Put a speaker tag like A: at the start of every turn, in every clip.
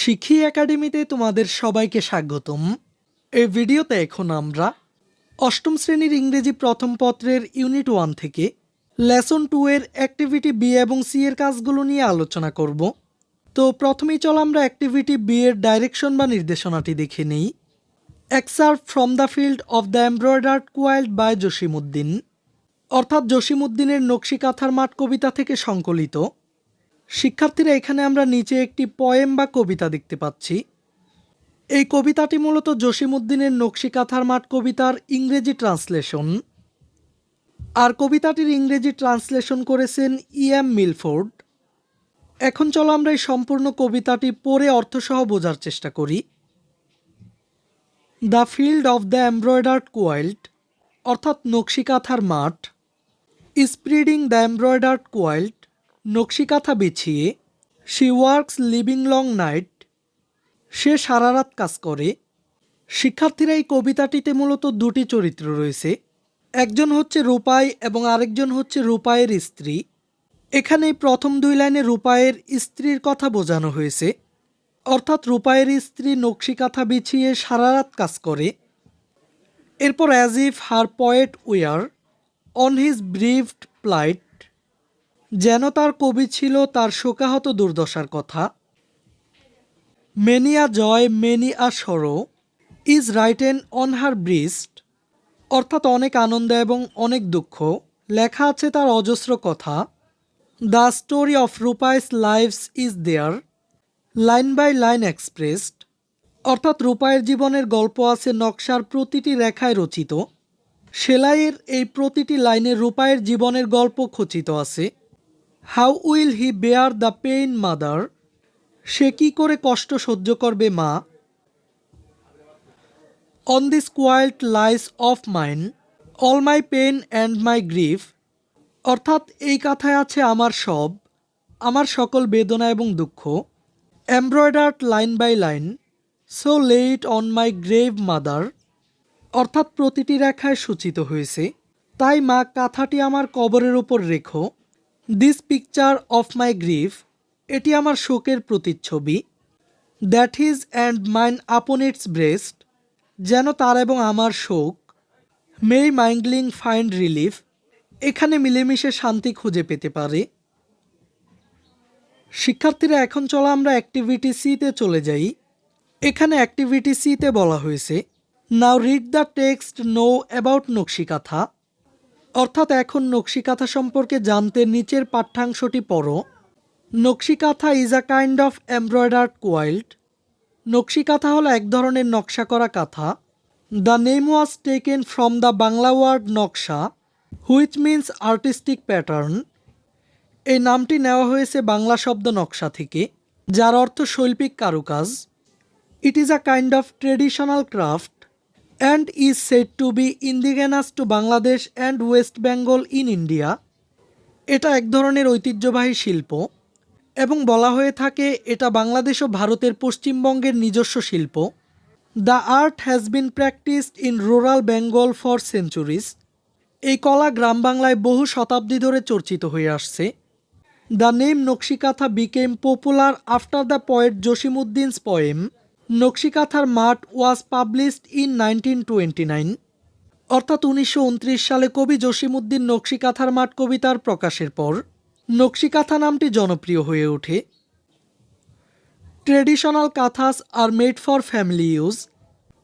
A: শিখি একাডেমিতে তোমাদের সবাইকে স্বাগতম। এই ভিডিওতে এখন আমরা অষ্টম শ্রেণির ইংরেজি প্রথম পত্রের ইউনিট ওয়ান থেকে লেসন টু এর অ্যাক্টিভিটি বি এবং সি এর কাজগুলো নিয়ে আলোচনা করব। তো প্রথমেই চল আমরা অ্যাক্টিভিটি বি এর ডাইরেকশন বা নির্দেশনাটি দেখে নেই। Excerpt from the field of the embroidered quilt by Jasimuddin অর্থাৎ জসিমুদ্দিনের নকশি কাঁথার মাঠ কবিতা থেকে সংকলিত। শিক্ষার্থীরা এখানে আমরা নিচে একটি পয়েম বা কবিতা দেখতে পাচ্ছি। এই কবিতাটি মূলত জসিমুদ্দিনের নকশি কাঁথার মাঠ কবিতার ইংরেজি ট্রান্সলেশন। আর কবিতাটির ইংরেজি ট্রান্সলেশন করেছেন ই এম মিলফোর্ড। এখন চলো আমরা এই সম্পূর্ণ কবিতাটি পড়ে অর্থসহ বোঝার চেষ্টা করি। The field of the embroidered quilt অর্থাৎ নকশি কাঁথার মাঠ স্প্রিডিং দ্য এমব্রয়ডার্ড কোয়াইল্ড নকশি কাঁথা বিছিয়ে she works living long night সে সারা রাত কাজ করে। শিক্ষার্থীরা এই কবিতাটিতে মূলত দুটি চরিত্র রয়েছে। একজন হচ্ছে রূপাই এবং আরেকজন হচ্ছে রূপায়ের স্ত্রী। এখানে প্রথম দুই লাইনে রূপায়ের স্ত্রীর কথা বোঝানো হয়েছে। অর্থাৎ রূপায়ের স্ত্রী নকশি কাঁথা বিছিয়ে সারা রাত কাজ করে। এরপর as if her poet were on his bereaved plight যেন তার কবি ছিল তার শোকাহত দুর্দশার কথা। Many a joy many a sorrow, is written on her breast অর্থাৎ অনেক আনন্দ এবং অনেক দুঃখ। লেখা আছে তার অজস্র কথা, the story of Rupai's lives is there, line by line expressed অর্থাৎ রূপায়ের জীবনের গল্প আছে নকশার প্রতিটি রেখায় রচিত। সেলাইয়ের এই প্রতিটি লাইনে রূপায়ের জীবনের গল্প খচিত আছে। How will he bear the pain mother সে কি করে কষ্ট সহ্য করবে, মা? On this quilt lies of mine all my pain and my grief অর্থাৎ এই কথায় আছে আমার সব, আমার সকল বেদনা এবং দুঃখ embroidered line by line so let on my grave mother অর্থাৎ প্রতিটি রেখায় সূচিত হয়েছে। তাই, মা, কাঁথাটি আমার কবরের ওপর রেখো। This picture of my grief এটি আমার শোকের প্রতিচ্ছবি। দ্যাট ইজ অ্যান্ড মাইন আপন ইটস ব্রেস্ট যেন তার এবং আমার শোক মে মাইন্ডলিং ফাইন্ড রিলিফ এখানে মিলেমিশে শান্তি খুঁজে পেতে পারে। শিক্ষার্থীরা, এখন চলো আমরা অ্যাক্টিভিটি সিতে চলে যাই। এখানে অ্যাক্টিভিটি সিতে বলা হয়েছে। Now read the text know about nakshi kantha. অর্থাৎ এখন নকশিকাথা সম্পর্কে জানতে নিচের পাঠ্যাংশটি পড়ো। Nakshi kantha is a kind of embroidered quilt nakshi kantha হলো এক ধরনের নকশা করা কাঁথা। The name was taken from the Bangla word naksha which means artistic pattern এই নামটি নেওয়া হয়েছে বাংলা শব্দ নকশা থেকে, যার অর্থ শৈল্পিক কারুকাজ। It is a kind of traditional craft and is said to be indigenous to Bangladesh and West Bengal in India এটা এক ধরনের ঐতিহ্যবাহী শিল্প, এবং বলা হয়ে থাকে এটা বাংলাদেশ ও ভারতের পশ্চিমবঙ্গের নিজস্ব শিল্প। The art has been practised in rural Bengal for centuries এই কলা গ্রাম বাংলায় বহু শতাব্দী ধরে চর্চিত হয়ে আসছে। The name nakshi kantha became popular after the poet Jasimuddin's poem Nakshi Kanthar Math was published in nineteen twenty nine অর্থাৎ উনিশশো উনত্রিশ সালে কবি জসিমুদ্দিন নকশিকাথার মাঠ কবিতার প্রকাশের পর নকশিকাথা নামটি জনপ্রিয় হয়ে ওঠে। Traditional kanthas are made for family use,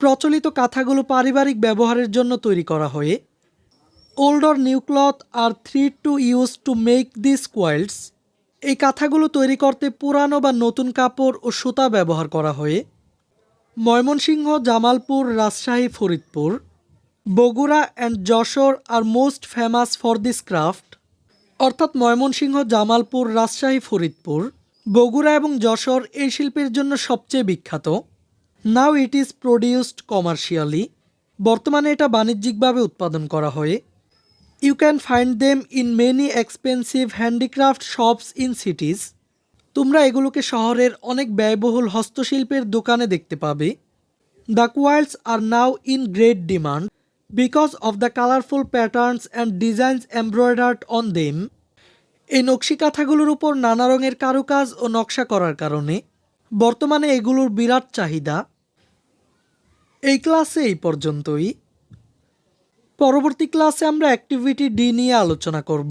A: প্রচলিত কাঁথাগুলো পারিবারিক ব্যবহারের জন্য তৈরি করা হয়ে old or new cloth are three to use to make this quilts এই কাঁথাগুলো তৈরি করতে পুরানো বা নতুন কাপড় ও সুতা ব্যবহার করা হয় Mymensingh, Jamalpur, Rajshahi, Faridpur, Bogra and Jessore are most famous for this craft অর্থাৎ ময়মনসিংহ, জামালপুর, রাজশাহী, ফরিদপুর, বগুড়া এবং যশোর এই শিল্পের জন্য সবচেয়ে বিখ্যাত। Now it is produced commercially বর্তমানে এটা বাণিজ্যিকভাবে উৎপাদন করা হয়। You can find them in many expensive handicraft shops in cities তোমরা এগুলোকে শহরের অনেক ব্যয়বহুল হস্তশিল্পের দোকানে দেখতে পাবে। The quilts are now in great demand because of the colourful patterns and designs embroidered on them এই নকশি কাঁথাগুলোর উপর নানা রঙের কারুকাজ ও নকশা করার কারণে বর্তমানে এগুলোর বিরাট চাহিদা। এই ক্লাসে এই পর্যন্তই। পরবর্তী ক্লাসে আমরা অ্যাক্টিভিটি ডি নিয়ে আলোচনা করব।